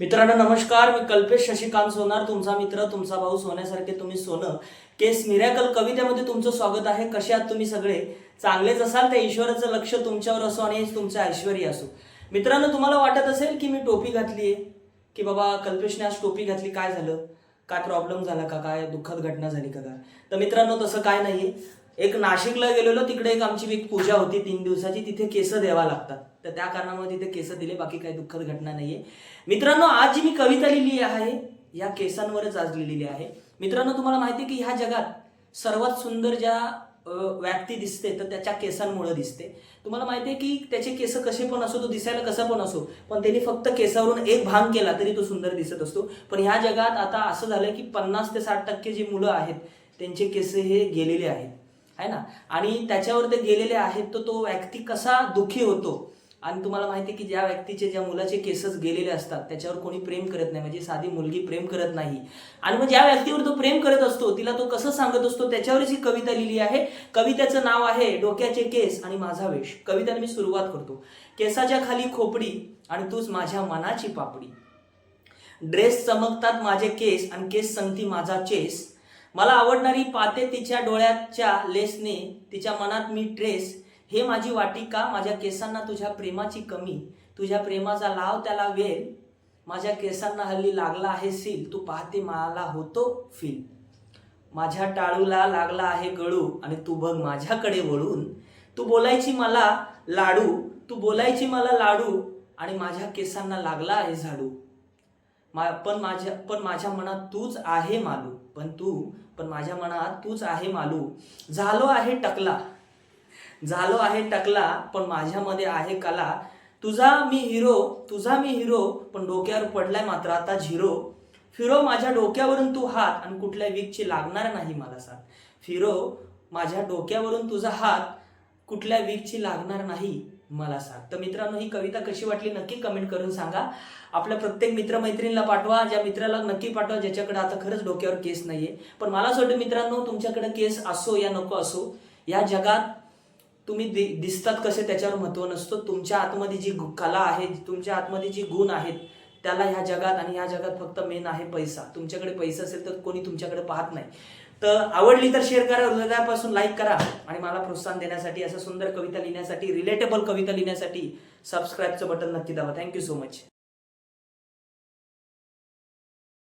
मित्रांनो नमस्कार. मी कल्पेश शशिकांत सोनार. तुमचा मित्र तुमचा भाऊ सोन्यासारखे तुम्ही सोनं. केस मिरॅकल कवितेमध्ये तुमचं स्वागत आहे. कसे आहात तुम्ही सगळे? चांगलेच असाल तर ईश्वराचं लक्ष तुमच्यावर असो आणि तुमचं ऐश्वर्य असो. मित्रांनो तुम्हाला वाटत असेल की मी टोपी घातली आहे? की बाबा कल्पेशने आज टोपी घातली. काय झालं? काय प्रॉब्लेम झाला का? काय दुःखद घटना झाली का? काय? तर मित्रांनो तसं काय नाही एक नाशिकला गेलेलो. तिकडे एक आमची एक पूजा होती तीन दिवसाची. तिथे केस द्यावा लागतात. तर त्या कारणामुळे तिथे केस दिले बाकी काही दुःखद घटना नाहीये. मित्रांनो आज जी मी कविता लिहिली आहे या केसांवरच आज लिहिलेली आहे. मित्रांनो तुम्हाला माहिती आहे की ह्या जगात सर्वात सुंदर ज्या व्यक्ती दिसते तर त्याच्या केसांमुळे दिसते. तुम्हाला माहिती आहे की त्याचे केस कसे पण असो तो दिसायला कसा पण असो पण त्यांनी फक्त केसावरून एक भांग केला तरी तो सुंदर दिसत असतो. पण ह्या जगात आता असं झालंय की पन्नास ते साठ टक्के जी मुलं आहेत त्यांचे केस हे गेलेले आहेत. है ना? आणि त्याच्यावर ते गेलेले आहेत तर तो व्यक्ती कसा दुःखी होतो आणि तुम्हाला माहिती की ज्या व्यक्तीचे ज्या मुलाचे केसच गेलेले असतात त्याच्यावर कोणी प्रेम करत नाही. म्हणजे साधी मुलगी प्रेम करत नाही. आणि मग ज्या व्यक्तीवर तो प्रेम करत असतो तिला तो कसं सांगत असतो त्याच्यावरच ही कविता लिहिली आहे. कवितेचं नाव आहे डोक्याचे केस आणि माझा वेश. कविताने मी सुरुवात करतो. केसाच्या खाली खोपडी आणि तूच माझ्या मनाची पापडी. ड्रेस चमकतात माझे केस आणि केस संगती माझा चेस. मला आवडणारी पाते तिच्या डोळ्याच्या लेसने तिच्या मनात मी ड्रेस. हे माझी वाटिका माझ्या केसांना तुझ्या प्रेमाची कमी. तुझ्या प्रेमाचा लाव त्याला वेल. माझ्या केसांना हल्ली लागला आहे सील. तू पाहते मला होतो फील. माझ्या टाळूला लागला आहे गळू. आणि तू बघ माझ्याकडे वळून. तू बोलायची मला लाडू. तू बोलायची मला लाडू. आणि माझ्या केसांना लागला आहे झाडू. मा पण माझ्या पण माझ्या मनात तूच आहे मालू. पण तू पण माझ्या मनात तूच आहे मालू. झालो आहे टकला. झालो आहे टकला पण माझ्यामध्ये आहे कला. तुझा मी हिरो तुझा मी हिरो पण डोक्यावर पडलाय मात्र आता झिरो. फिरो माझ्या डोक्यावरून तू हात आणि कुठल्या वीकची लागणार नाही मला साथ. फिरो माझ्या डोक्यावरून तुझा हात कुठल्या वीकची लागणार नाही मला साथ. तर मित्रांनो ही कविता कशी वाटली नक्की कमेंट करून सांगा. आपल्या प्रत्येक मित्रमैत्रिणीला पाठवा ज्या मित्राला नक्की पाठवा ज्याच्याकडे आता खरंच डोक्यावर केस नाहीये. पण मला असं वाटतं मित्रांनो तुमच्याकडे केस असो या नको असो या जगात तुम्ही दि- दिसतात कसे त्याच्यावर महत्त्व नसतं. तुमच्या आतमध्ये जी कला आहे तुमच्या आतमध्ये जी गुण आहेत त्याला ह्या जगात आणि ह्या जगात फक्त मेन आहे पैसा. तुमच्याकडे पैसा असेल तर कोणी तुमच्याकडे पाहत नाही. तर आवडली तर शेअर करा हृदयापासून लाईक करा आणि मला प्रोत्साहन देण्यासाठी असं सुंदर कविता लिहिण्यासाठी रिलेटेबल कविता लिहिण्यासाठी सबस्क्राईबचं बटन नक्की दाबा. Thank you so much